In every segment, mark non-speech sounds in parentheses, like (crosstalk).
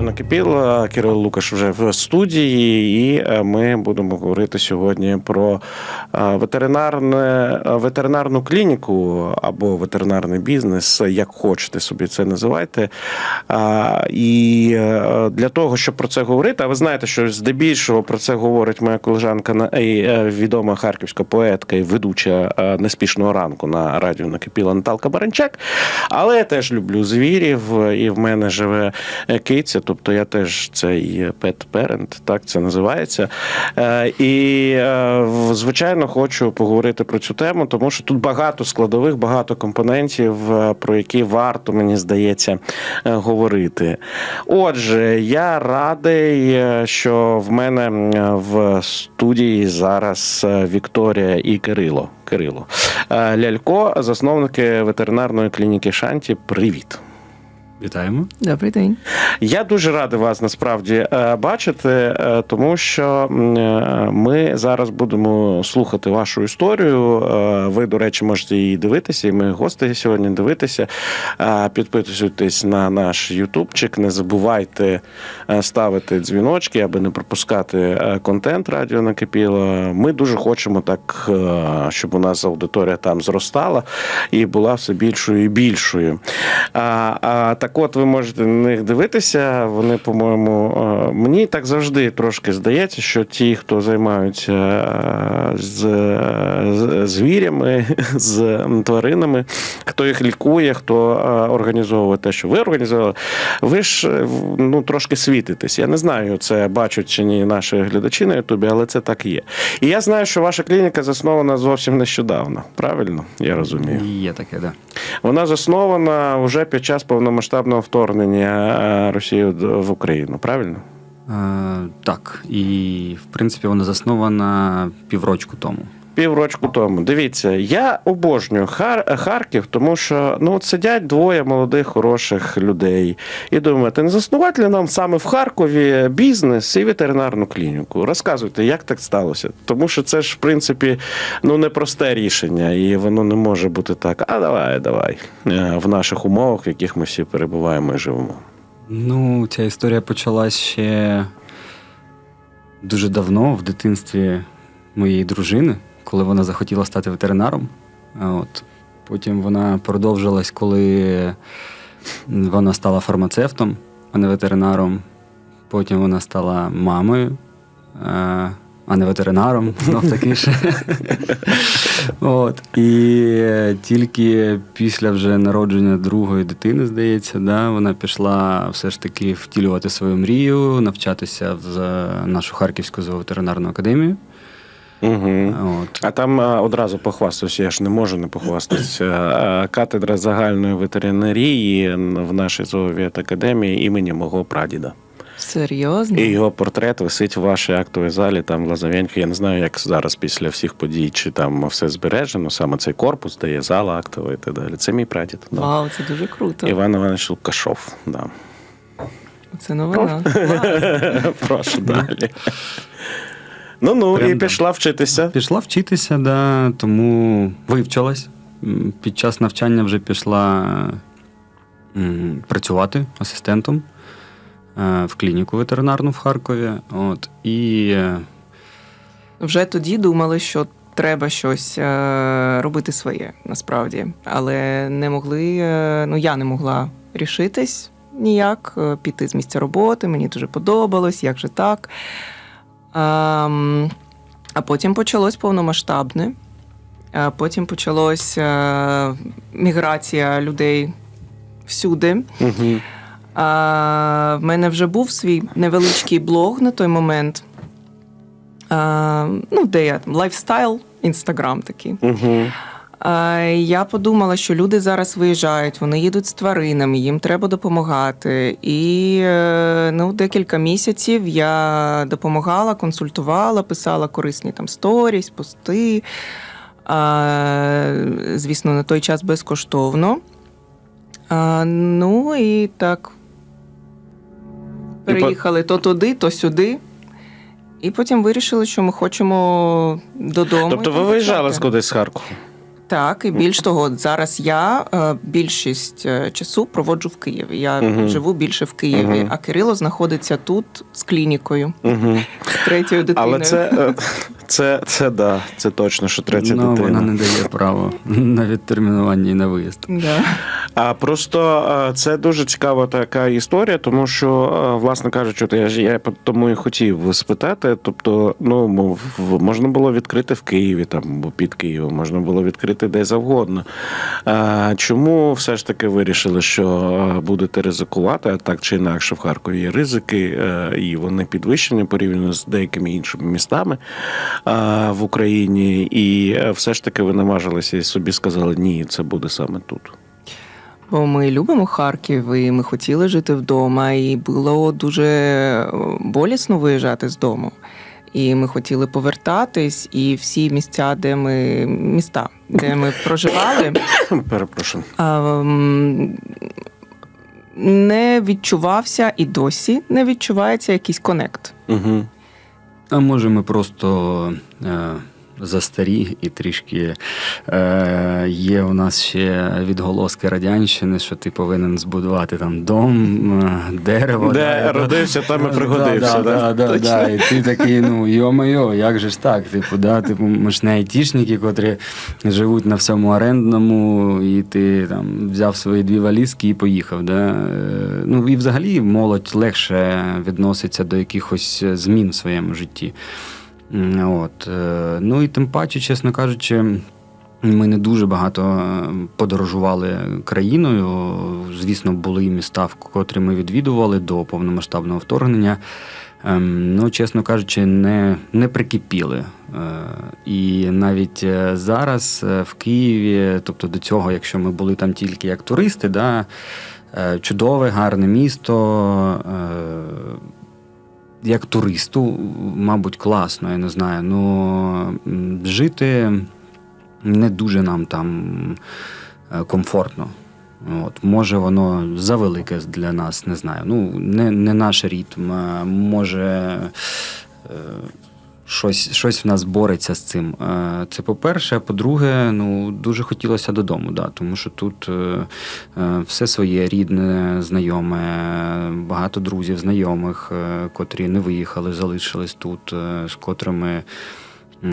Накипіло, Кирил Лукаш вже в студії, і е, ми будемо говорити сьогодні про е, ветеринарне, е, ветеринарну клініку або ветеринарний бізнес, як хочете собі це називайте. І для того, щоб про це говорити, а ви знаєте, що здебільшого про це говорить моя колежанка відома харківська поетка і ведуча неспішного ранку на радіо Накипіла Наталка Баранчак. Але я теж люблю звірів, і в мене живе киця, тобто я теж цей pet parent, так це називається. Е, І, е, звичайно, хочу поговорити про цю тему, тому що тут багато складових, багато компонентів, е, про які варто, мені здається, говорити. Отже, я радий, що в мене в студії зараз Вікторія і Кирило. Кирило. Лялько, засновники ветеринарної клініки Шанті. Привіт. Вітаємо. Добрий день. Я дуже радий вас насправді е, бачити, е, тому що е, ми зараз будемо слухати вашу історію. Ви, до речі, можете її дивитися, і ми гості сьогодні дивитися. Підписуйтесь на наш ютубчик, не забувайте ставити дзвіночки, аби не пропускати контент радіо накипіло. Ми дуже хочемо так, щоб у нас аудиторія там зростала і була все більшою і більшою. А, а так от ви можете на них дивитися. Вони, по-моєму, е, мені так завжди трошки здається, що ті, хто займаються е, з, з звірями, (laughs) з тваринами, хто їх лікує, хто е, організовує те, що ви організували, ви ж е, ну, трошки світитесь. Я не знаю, це бачать чи ні наші глядачі на Ютубі, але це так є. І я знаю, що ваша клініка заснована зовсім нещодавно. Правильно? Я розумію. Є таке, да. Вона заснована вже під час повномасштабного вторгнення е, Росії в Україну, правильно? Е, так, і в принципі вона заснована піврочку тому. Піврочку тому. Дивіться, я обожнюю Хар- Харків, тому що ну сидять двоє молодих, хороших людей і думають, не заснувати нам саме в Харкові бізнес і ветеринарну клініку? Розказуйте, як так сталося? Тому що це ж, в принципі, ну непросте рішення, і воно не може бути так. А давай, давай. е, В наших умовах, в яких ми всі перебуваємо і живемо. Ну, ця історія почалась ще дуже давно, в дитинстві моєї дружини, коли вона захотіла стати ветеринаром. От. Потім вона продовжилась, коли вона стала фармацевтом, а не ветеринаром. Потім вона стала мамою, а не ветеринаром, (laughs) знов таки ж. (laughs) От. І е, тільки після вже народження другої дитини, здається, да, вона пішла все ж таки втілювати свою мрію, навчатися в нашу Харківську зооветеринарну академію. Угу. От. А там а, одразу похвастаюся, я ж не можу не похвастатися. Катедра загальної ветеринарії в нашій зооветакадемії імені мого прадіда. Серйозно? І його портрет висить в вашій актовій залі, там в Лазовеньку. Я не знаю, як зараз після всіх подій, чи там все збережено, саме цей корпус, де є зала актова і так далі. Це мій прадід. Да. Вау, це дуже круто. Іван Іванович Лукашов. Да. Це новина. (laughs) Прошу далі. Ну ну, Прям і да. пішла вчитися. Пішла вчитися, да, тому вивчилась. Під час навчання вже пішла м, працювати асистентом е, в клініку ветеринарну в Харкові. От, і е, Вже тоді думали, що треба щось е, робити своє, насправді. Але не могли, е, ну я не могла рішитись ніяк е, піти з місця роботи. Мені дуже подобалось, як же так. Ем, а потім почалось повномасштабне. А потім почалась е, міграція людей всюди. Угу. А, в мене вже був свій невеличкий блог на той момент. А, ну, де я там лайфстайл, інстаграм такий. Угу. Я подумала, що люди зараз виїжджають, вони їдуть з тваринами, їм треба допомагати. І е, ну, декілька місяців я допомагала, консультувала, писала корисні там сторіс, пости. Звісно, на той час безкоштовно. Ну і так. Переїхали то туди, то сюди. І потім вирішили, що ми хочемо додому. Тобто ви виїжджали почати. кудись з Харкова? Так, і більш (laughs) того, зараз я е, більшість е, часу проводжу в Києві. Я угу. живу більше в Києві, угу. а Кирило знаходиться тут з клінікою, Угу. з третьою дитиною. Але це, е, (laughs) це, це да, це точно, що третя ну, дитина. вона не дає право на відтермінування і на виїзд. Да. А просто це дуже цікава така історія, тому що, власне кажучи, я ж я тому і хотів спитати. Тобто, ну мов, можна було відкрити в Києві, там або під Києвом, можна було відкрити де завгодно. А чому все ж таки вирішили, що будете ризикувати? А так чи інакше в Харкові є ризики, е, і вони підвищені порівняно з деякими іншими містами в Україні. І е, все ж таки ви наважилися і собі сказали, ні, це буде саме тут. Бо ми любимо Харків, і ми хотіли жити вдома, і було дуже е, болісно виїжджати з дому. І ми хотіли повертатись, і всі місця, де ми міста, де ми проживали, (coughs) Перепрошую. не відчувався і досі не відчувається якийсь конект. Угу. А може, ми просто е, застарі і трішки е, є у нас ще відголоски радянщини, що ти повинен збудувати там дом, е, дерево. Де да, родився, там і пригодився, Да, да? да, да, да, І ти такий, ну йо-моє, як же ж так? Типу, да, типу, ми ж не айтішники, котрі живуть на всьому орендному, і ти там взяв свої дві валізки і поїхав. Да? Е, Ну і взагалі молодь легше відноситься до якихось змін в своєму житті. От. е, Ну і тим паче, чесно кажучи. Ми не дуже багато е, подорожували країною. Звісно, були міста, в котрі ми відвідували до повномасштабного вторгнення. Ем, Ну, чесно кажучи, не, не прикипіли. Е, І навіть зараз в Києві, тобто до цього, якщо ми були там тільки як туристи, да, чудове, гарне місто. Як туристу, мабуть, класно, я не знаю. Ну жити не дуже нам там е, комфортно. От, може, воно завелике для нас, не знаю. Ну, не, не наш ритм. Може, е, щось, щось в нас бореться з цим. Е, Це по-перше. А по-друге, ну, дуже хотілося додому, да, тому що тут е, е, все своє рідне, знайоме, багато друзів, знайомих, котрі не виїхали, залишились тут, з котрими.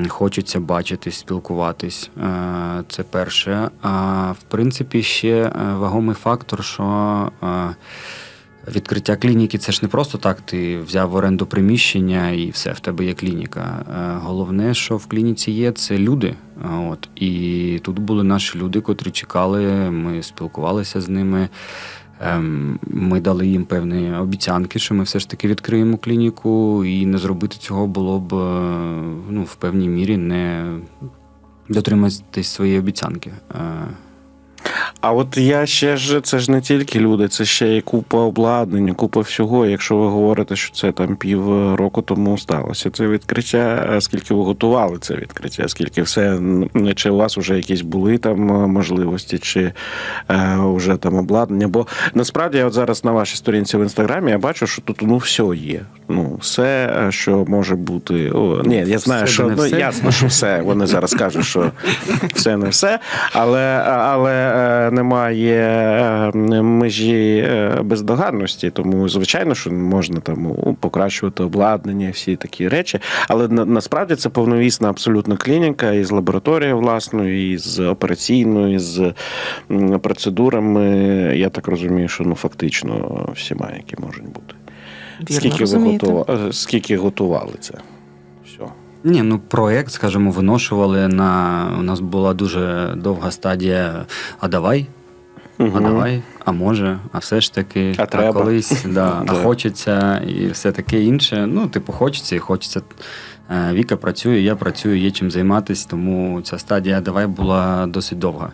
Хочеться бачитись, спілкуватись. Це перше. А в принципі, ще вагомий фактор, що відкриття клініки це ж не просто так. Ти взяв в оренду приміщення і все, в тебе є клініка. Е, Головне, що в клініці є, це люди. Е, От. І тут були наші люди, котрі чекали, ми спілкувалися з ними. Ем, Ми дали їм певні обіцянки, що ми все ж таки відкриємо клініку, і не зробити цього було б е, ну, в певній мірі не дотриматись своєї обіцянки. Е, А от я ще ж це ж не тільки люди, це ще і купа обладнання, купа всього. Якщо ви говорите, що це там пів року тому сталося, це відкриття. Скільки ви готували це відкриття? Скільки все чи у вас вже якісь були там е, можливості, чи е, вже там обладнання? Бо насправді я от зараз на вашій сторінці в інстаграмі я бачу, що тут ну все є. Ну все, е, що може бути. О, ні, я знаю, Все, що ну все. ясно, що все. Вони зараз кажуть, що все не все, але, але е, немає е, межі е, бездоганності. Тому, звичайно, що можна там покращувати обладнання, всі такі речі. Але на, насправді це повновісна абсолютно клініка із лабораторією власною, і з операційною, і з процедурами. Я так розумію, що ну фактично всіма, які можуть бути. Вірно скільки ви готували, скільки готували це? Ні, ну проєкт, скажімо, виношували на. У нас була дуже довга стадія. А давай, а давай, а може, а все ж таки, А треба. колись, (laughs) да, а хочеться, і все таке інше. Ну, типу, хочеться і хочеться. Е, Віка працює, я працюю, є чим займатися, тому ця стадія давай була досить довга.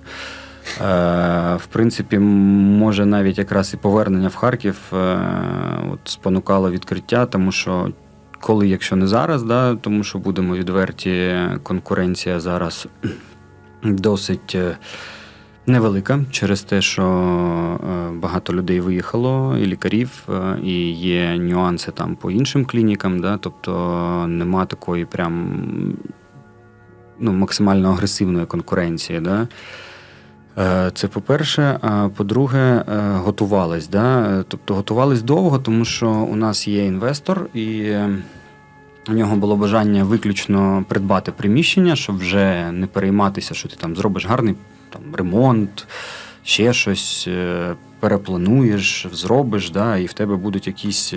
Е, В принципі, може навіть якраз і повернення в Харків е, от спонукало відкриття, тому що коли, якщо не зараз, да, тому що будемо відверті, конкуренція зараз (clears throat) досить е, невелика через те, що е, багато людей виїхало, і лікарів, е, і є нюанси там по іншим клінікам, да, тобто нема такої прям ну, максимально агресивної конкуренції. Да? Е, Це по-перше. А по-друге, е, готувались. Да? Тобто готувались довго, тому що у нас є інвестор, і е, у нього було бажання виключно придбати приміщення, щоб вже не перейматися, що ти там зробиш гарний там, ремонт, ще щось, переплануєш, зробиш, да? і в тебе будуть якісь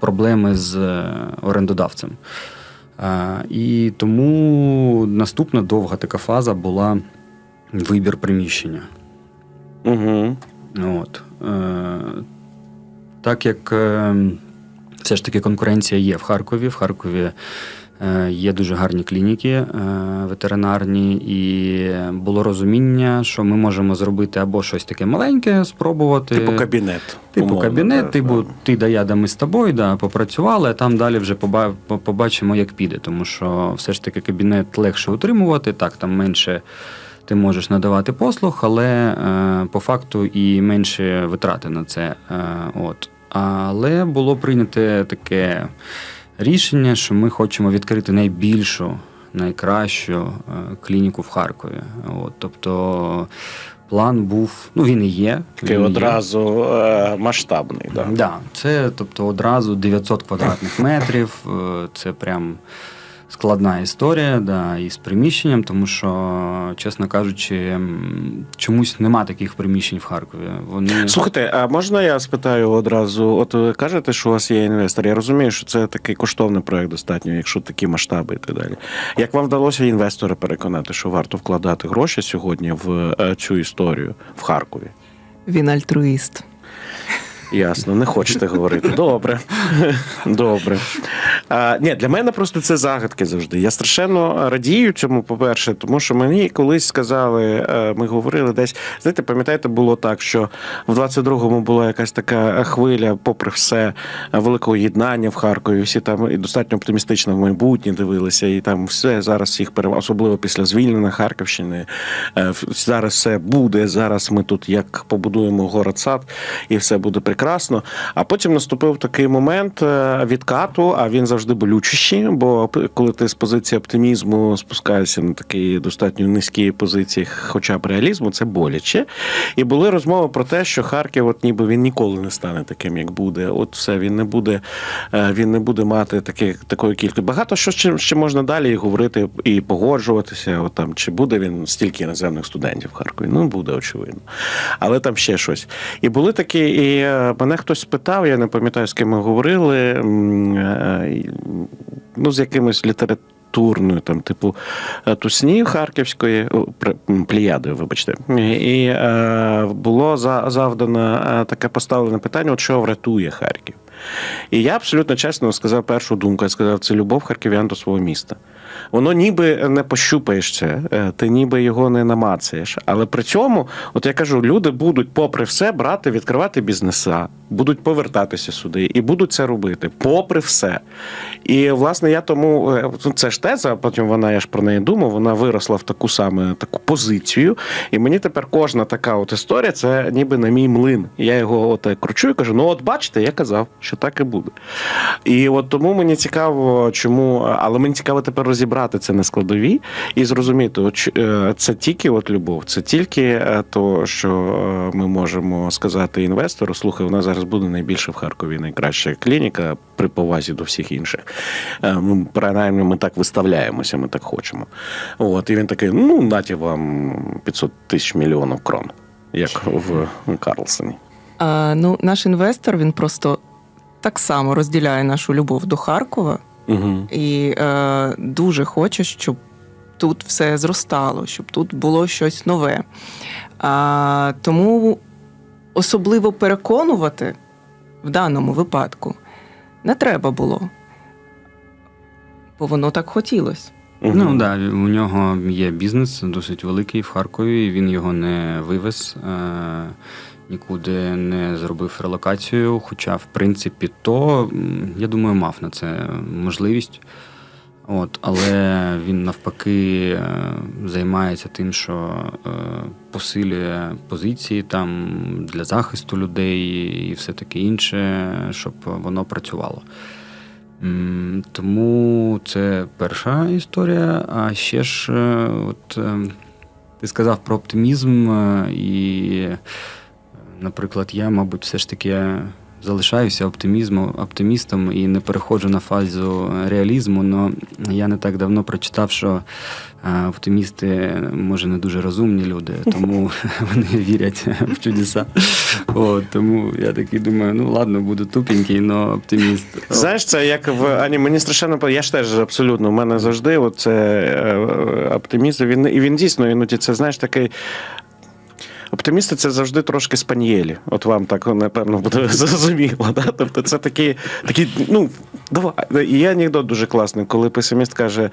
проблеми з орендодавцем. І тому наступна довга така фаза була вибір приміщення. Угу. От. Е, так як е, все ж таки конкуренція є в Харкові. В Харкові е, є дуже гарні клініки е, ветеринарні, і було розуміння, що ми можемо зробити або щось таке маленьке, спробувати. Типу кабінет. Типу умовно, кабінет, да, типу, да. ти да я, да ми з тобою, да, попрацювали, а там далі вже побачимо, як піде. Тому що все ж таки кабінет легше утримувати, так, там менше ти можеш надавати послуг, але е, по факту і менше витрати на це. Е, от. Але було прийнято таке рішення, що ми хочемо відкрити найбільшу, найкращу е, клініку в Харкові. От, тобто план був, ну він і є. Такий він одразу е, масштабний. Да. Да, це тобто одразу 900 квадратних метрів. Це прям складна історія, да, і з приміщенням, тому що, чесно кажучи, чомусь нема таких приміщень в Харкові. Вони Слухайте, а можна я спитаю одразу? От ви кажете, що у вас є інвестор. Я розумію, що це такий коштовний проект достатньо, якщо такі масштаби і так далі. Як вам вдалося інвестора переконати, що варто вкладати гроші сьогодні в е, цю історію в Харкові? Він альтруїст. Ясно, не хочете говорити. Добре. Добре. А, ні, для мене просто це загадки завжди. Я страшенно радію цьому, по-перше, тому що мені колись сказали, е, ми говорили десь. Знаєте, пам'ятаєте, було так, що в 22-му була якась така хвиля, попри все, великого єднання в Харкові. Всі там і достатньо оптимістично в майбутнє дивилися, і там все зараз всіх перев... особливо після звільнення Харківщини. е, Зараз все буде. Зараз ми тут як побудуємо город-сад, і все буде прекрасно. А потім наступив такий момент е, відкату, а він завжди болючіший, бо коли ти з позиції оптимізму спускаєшся на такі достатньо низькі позиції, хоча б реалізму, це боляче. І були розмови про те, що Харків, от ніби він ніколи не стане таким, як буде. От все, він не буде, е, він не буде мати таки, такої кількості. Багато що ще, ще можна далі говорити і погоджуватися. От там, чи буде він стільки іноземних студентів в Харкові? Ну, буде, очевидно. Але там ще щось. І були такі, і е, мене хтось спитав, я не пам'ятаю, з ким ми говорили. е, Ну, з якимось літературною, там, типу е, Тусні Харківської, Плеядою, вибачте. І е, було завдано таке поставлене питання: от що врятує Харків? І я абсолютно чесно сказав першу думку. Я сказав, це любов харків'ян до свого міста. Воно ніби не пощупаєш це, е, ти ніби його не намацаєш. Але при цьому, от я кажу, люди будуть, попри все, брати, відкривати бізнеса, будуть повертатися сюди і будуть це робити, попри все. І власне я тому е, ну, це ж теза, потім вона, я ж про неї думав, вона виросла в таку саме таку позицію. І мені тепер кожна така от історія, це ніби на мій млин. Я його от кручу і кажу: ну от бачите, я казав, що так і буде. І от тому мені цікаво, чому, але мені цікаво тепер розібрати це на складові і зрозуміти, е, це тільки от любов, це тільки е, то, що е, ми можемо сказати інвестору: слухай, у нас зараз буде найбільше в Харкові найкраща клініка при повазі до всіх інших. Е, Ну, принаймні, ми так виставляємося, ми так хочемо. От, і він такий: ну, наті вам 500 тисяч мільйонів крон, як в Карлсоні. А, ну, наш інвестор він просто так само розділяє нашу любов до Харкова Угу. і е, дуже хоче, щоб тут все зростало, щоб тут було щось нове. А, тому особливо переконувати в даному випадку не треба було, бо воно так хотілося. Ну так, да, у нього є бізнес досить великий в Харкові. і Він його не вивез, е, нікуди не зробив релокацію. Хоча, в принципі, то я думаю, мав на це можливість. От, але він навпаки е, займається тим, що е, посилює позиції там для захисту людей і все таке інше, щоб воно працювало. Тому це перша історія. А ще ж, е, от ти сказав про оптимізм, і, наприклад, я, мабуть, все ж таки залишаюся оптимізмом, оптимістом і не переходжу на фазу реалізму. але я не так давно прочитав, що е, оптимісти, може, не дуже розумні люди, (laughs) тому вони вірять в чудеса. От, тому я такий думаю, ну ладно, буду тупенький, але оптиміст. Знаєш, це як в Ані, мені страшенно я ж теж абсолютно. У мене завжди от це е, оптимізм. Він і він дійсно іноді це знаєш такий. Оптимісти це завжди трошки спанієлі. От вам так напевно буде (laughs) зрозуміло. Да? Тобто це такі, такі, ну давай. І є анекдот дуже класний, коли песиміст каже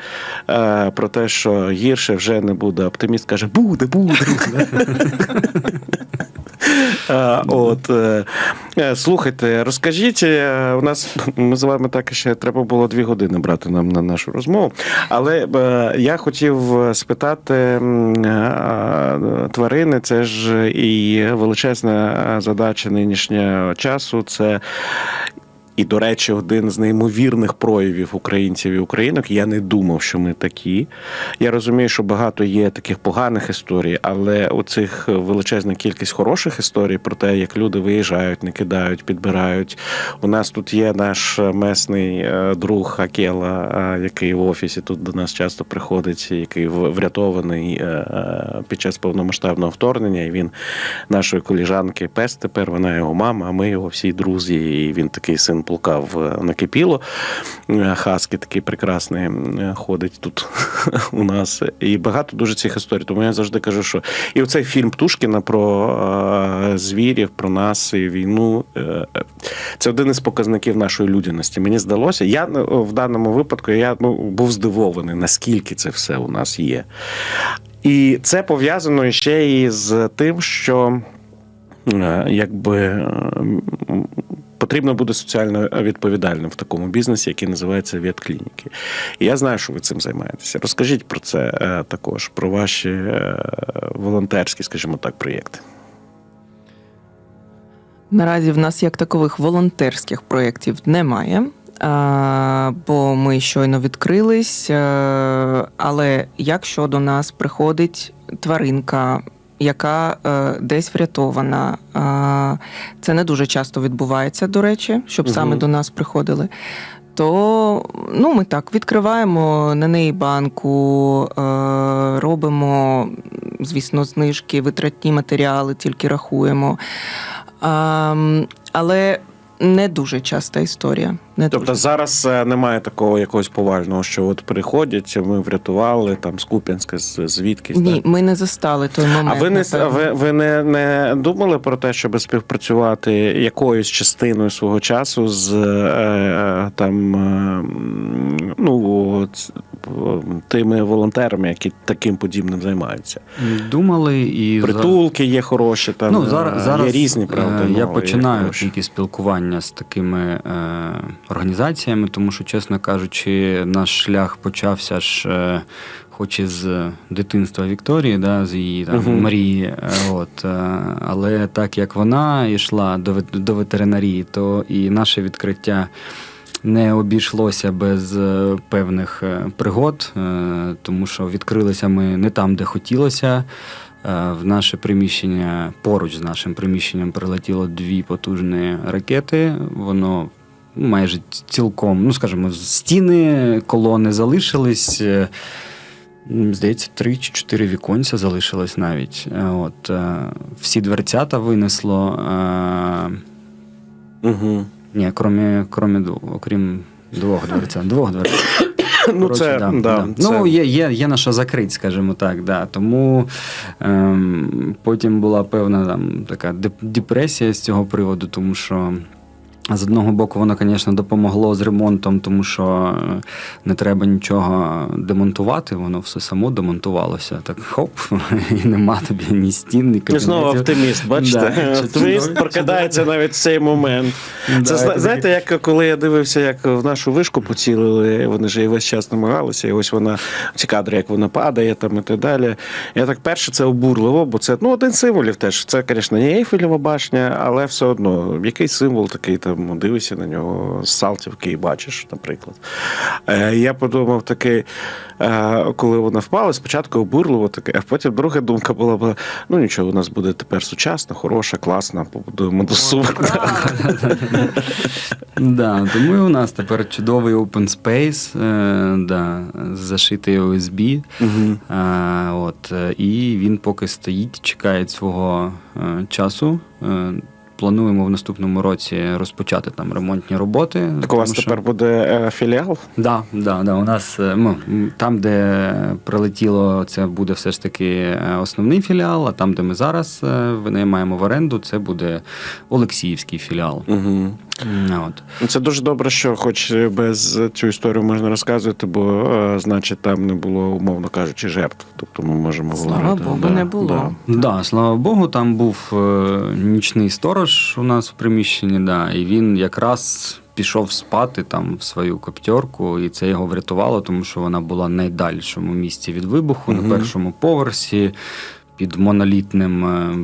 е, про те, що гірше вже не буде. Оптиміст каже, буде, буде. (laughs) (laughs) От е, слухайте, розкажіть, е, у нас (laughs) ми з вами так ще треба було дві години брати нам на нашу розмову. Але е, я хотів спитати е, тварини, це ж і величезна задача нинішнього часу. Це і, до речі, один з неймовірних проявів українців і українок. Я не думав, що ми такі. Я розумію, що багато є таких поганих історій, але оцих величезна кількість хороших історій про те, як люди виїжджають, не кидають, підбирають. У нас тут є наш месний е, друг Акела, е, який в офісі тут до нас часто приходить, який врятований е, під час повномасштабного вторгнення. І він нашої коліжанки пес тепер, вона його мама, а ми його всі друзі. І він такий син полка в накипіло. Хаски такий прекрасний е, ходить тут (laughs) у нас. І багато дуже цих історій. Тому я завжди кажу, що і оцей фільм Птушкіна про е, звірів, про нас і війну. е, Це один із показників нашої людяності. Мені здалося, я ну, в даному випадку я ну, був здивований, наскільки це все у нас є. І це пов'язано ще і з тим, що е, якби е, потрібно бути соціально відповідальним в такому бізнесі, який називається ветклініки. І я знаю, що ви цим займаєтеся. Розкажіть про це е, також, про ваші е, волонтерські, скажімо так, проєкти. Наразі в нас як такових волонтерських проєктів немає. а, Бо ми щойно відкрились. е, Але якщо до нас приходить тваринка, яка е, десь врятована, е, це не дуже часто відбувається, до речі, щоб саме до нас приходили. То ну, ми так відкриваємо на неї банку, е, робимо, звісно, знижки, витратні матеріали, тільки рахуємо. Е, але не дуже часта історія. Не Тобто дуже. зараз е, немає такого якогось повального, що от приходять, ми врятували там з Куп'янська, звідкись. Ні, так? ми не застали той момент. А ви не напевно. ви, ви не, не думали про те, щоб співпрацювати якоюсь частиною свого часу з е, там е, ну от, е, тими волонтерами, які таким подібним займаються? Думали і Притулки є хороші, там ну, зараз, е, зараз є різні, правда. е, ну, Я починаю тільки спілкування з такими е, організаціями, тому що, чесно кажучи, наш шлях почався ж. Е, Хоч із дитинства Вікторії, да, з її там, Мгм. мрії. е, От, але так як вона йшла до, до ветеринарії, то і наше відкриття не обійшлося без е, певних е, пригод, е, тому що відкрилися ми не там, де хотілося. В наше приміщення поруч з нашим приміщенням прилетіло дві потужні ракети. Воно майже цілком, ну скажімо, стіни, колони залишились. Здається, три чи чотири віконця залишилось навіть. От, всі дверцята винесло. Угу. Ні, кроме, кроме двох, окрім двох дверця. Двох дворця. (coughs) Ну, Короче, це, да, да, да. це... Ну, є, є, є на що закрити, скажімо так. Да. Тому ем, потім була певна там, така деп- депресія з цього приводу, тому що. З одного боку, воно, звісно, допомогло з ремонтом, тому що е, не треба нічого демонтувати, воно все само демонтувалося. Так хоп, (laughs) і нема тобі ні стін, ні І кабінетів. знову оптиміст, бачите? Да. Твіст прокидається навіть в цей момент. Це зна- знаєте, як коли я дивився, як в нашу вишку поцілили, вони ж і весь час намагалися, і ось вона ці кадри, як вона падає там і так далі. Я так перше це обурливо, бо це ну один з символів теж. Це, звісно, не Ейфелєва башня, але все одно який символ такий там дивишся на нього з Салтівки і бачиш, наприклад. Е, Я подумав такий, е, коли вона впала, спочатку обурливо таке, а потім друга думка була, була, ну нічого, у нас буде тепер сучасна, хороша, класна, побудуємо до сумок. (laughs) Да, тому і у нас тепер чудовий open space, е, да, зашитий USB. Е, от, і він поки стоїть, чекає свого часу. Плануємо в наступному році розпочати там ремонтні роботи. Так у вас що- тепер буде е, філіал? Да, да, да. У нас е, ну, там, де прилетіло, це буде все ж таки е, основний філіал, а там, де ми зараз винаймаємо в оренду, це буде Олексіївський філіал. Угу. М, От. Ну, Це дуже добре, що хоч без цю історію можна розказувати, бо е, значить там не було, умовно кажучи, жертв. Тобто ми можемо Слава говорити. Богу, да, не було. да. Да, слава Богу, там був е, нічний сторож у нас в приміщенні, да, і він якраз пішов спати там в свою коптерку, і це його врятувало, тому що вона була найдальшому місці від вибуху, Мгм. на першому поверсі, під монолітним, е,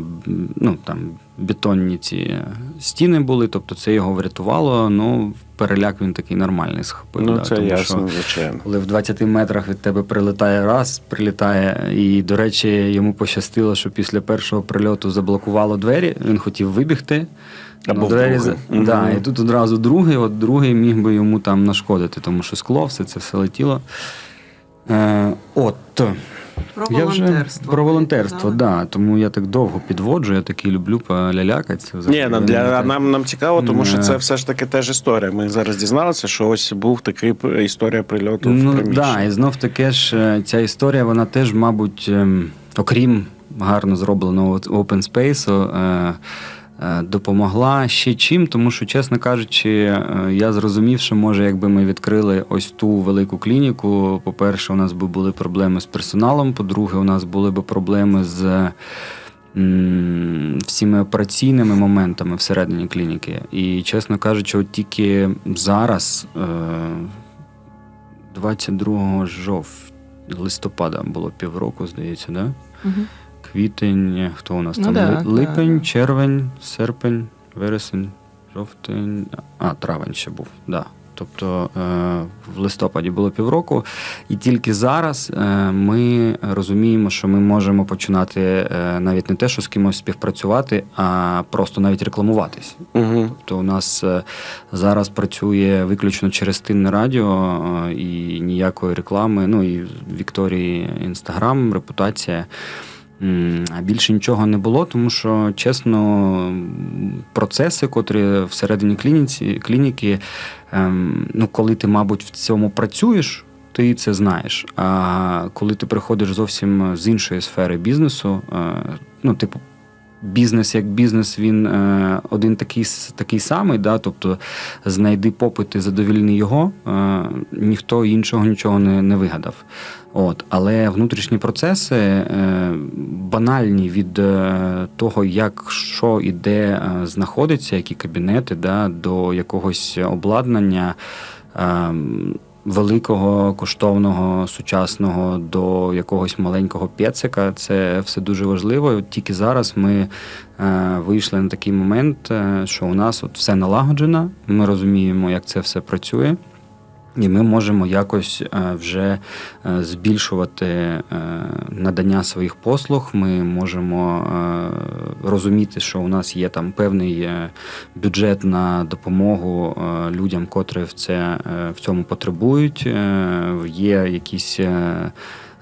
ну там бетонні ці стіни були, тобто це його врятувало. Ну, переляк він такий нормальний схопив. Ну, да, це тому ясно, що звичайно. коли в 20 метрах від тебе прилітає раз, прилітає, і, до речі, йому пощастило, що після першого прильоту заблокувало двері, він хотів вибігти. Або ну, двері за- да, і тут одразу другий, от другий міг би йому там нашкодити, тому що скло, все це все летіло. Е, от. Про Я вже про волонтерство, Так. да. Тому я так довго підводжу, я такий люблю полялякатися. Ні, нам, для, нам, нам цікаво, тому що це все ж таки теж історія. Ми зараз дізналися, що ось був такий історія прильоту в Ну приміщенні. да, і знов таке ж е, ця історія, вона теж, мабуть, ем, окрім гарно зробленого open space, е, допомогла ще чим, тому що, чесно кажучи, е, я зрозумів, що може, якби ми відкрили ось ту велику клініку. По-перше, у нас би були проблеми з персоналом. По-друге, у нас були б проблеми з. Всіми операційними моментами всередині клініки. І, чесно кажучи, от тільки зараз, е, 22 жовтня, листопада було півроку, здається, да? Мгм. Квітень, хто у нас Ну там? да, Липень, да. червень, серпень, вересень, жовтень, а, травень ще був, да. Тобто е, в листопаді було півроку, і тільки зараз е, ми розуміємо, що ми можемо починати е, навіть не те, що з кимось співпрацювати, а просто навіть рекламуватись. Угу. Тобто у нас зараз працює виключно через тинне радіо і ніякої реклами. Ну і Вікторії інстаграм, репутація. А більше нічого не було, тому що чесно, процеси, котрі всередині клініці, клініки, ем, ну коли ти, мабуть, в цьому працюєш. Ти це знаєш. А коли ти приходиш зовсім з іншої сфери бізнесу, е, ну, типу, бізнес як бізнес, він е, один такий, такий самий, да? тобто знайди попит і задовільни його, е, ніхто іншого нічого не, не вигадав. От. Але внутрішні процеси е, банальні від е, того, як що і де е, знаходиться, які кабінети, да, до якогось обладнання. Е, Великого, коштовного, сучасного до якогось маленького пецика. Це все дуже важливо. Тільки зараз ми е, вийшли на такий момент, е, що у нас от все налагоджено. Ми розуміємо, як це все працює. І ми можемо якось е, вже е, збільшувати е, надання своїх послуг. Ми можемо розуміти, що у нас є там певний бюджет на допомогу людям, котрі в це в цьому потребують. Є якісь.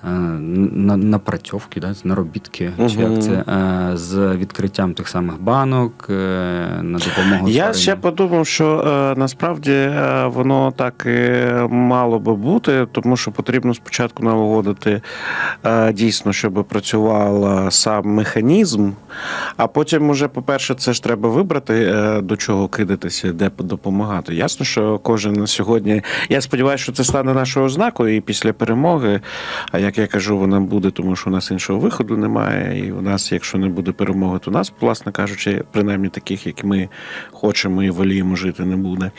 Е, на- Напрацьовки, да, наробітки, чи як це е, з відкриттям тих самих банок е, на допомогу Я ще подумав, що насправді воно так і мало би бути, тому що потрібно спочатку налагодити дійсно, щоб працював сам механізм, а потім, уже, по-перше, це ж треба вибрати, до чого кидатися, де допомагати. Ясно, що кожен на сьогодні. Я сподіваюся, що це стане нашою ознакою, і після перемоги. А як я кажу, вона буде, тому що у нас іншого виходу немає. І у нас, якщо не буде перемоги, то у нас, власне кажучи, принаймні таких, як ми хочемо і воліємо жити, не буде.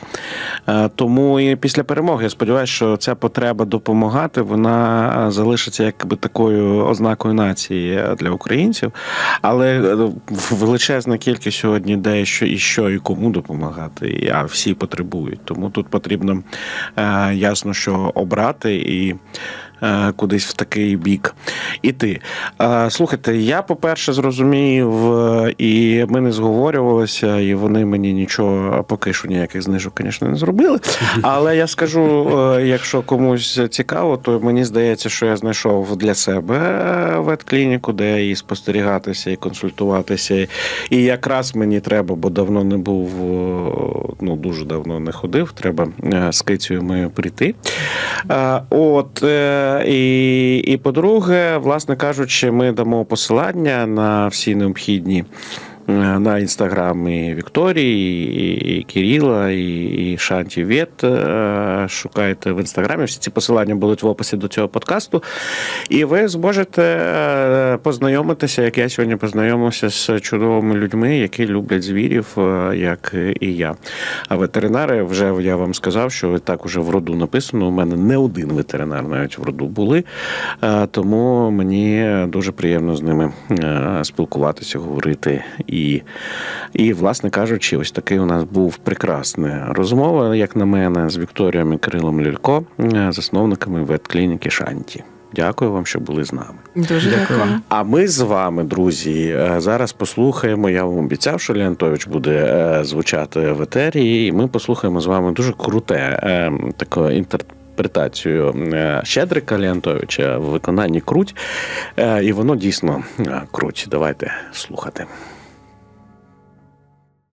Е, Тому і після перемоги я сподіваюся, що ця потреба допомагати вона е, залишиться якби такою ознакою нації для українців. Але величезна кількість сьогодні ідей, що і що, і кому допомагати, а всі потребують. Тому тут потрібно е, ясно, що обрати і. Е, Кудись в такий бік іти. Слухайте, я, по-перше, зрозумів, е, і ми не зговорювалися, і вони мені нічого поки що ніяких знижок, звісно, не зробили. Але я скажу, е, якщо комусь цікаво, то мені здається, що я знайшов для себе ветклініку, де і спостерігатися, і консультуватися. І якраз мені треба, бо давно не був, ну дуже давно не ходив. Треба з кицею прийти. От і, і по-друге, власне кажучи, ми дамо посилання на всі необхідні. Е, На інстаграм і Вікторії, і, Кирила, і, Шанті Вєт. Е, Шукайте в інстаграмі. Всі ці посилання будуть в описі до цього подкасту. І ви зможете е, познайомитися, як я сьогодні познайомився з чудовими людьми, які люблять звірів, як і я. А ветеринари вже я вам сказав, що так уже в роду написано. У мене не один ветеринар навіть в роду були. Е, Тому мені дуже приємно з ними е, спілкуватися, говорити. І, і, власне кажучи, ось такий у нас був прекрасна розмова, як на мене, з Вікторією і Кирилом Лілько, е, засновниками ветклініки Шанті. Дякую вам, що були з нами. Дуже Дякую дякую. А ми з вами, друзі, е, зараз послухаємо. Я вам обіцяв, що Леонтович буде е, звучати в етері, і ми послухаємо з вами дуже круте е, таку інтерпретацію Щедрика Леонтовича в виконанні круть. І воно дійсно круть. Давайте слухати.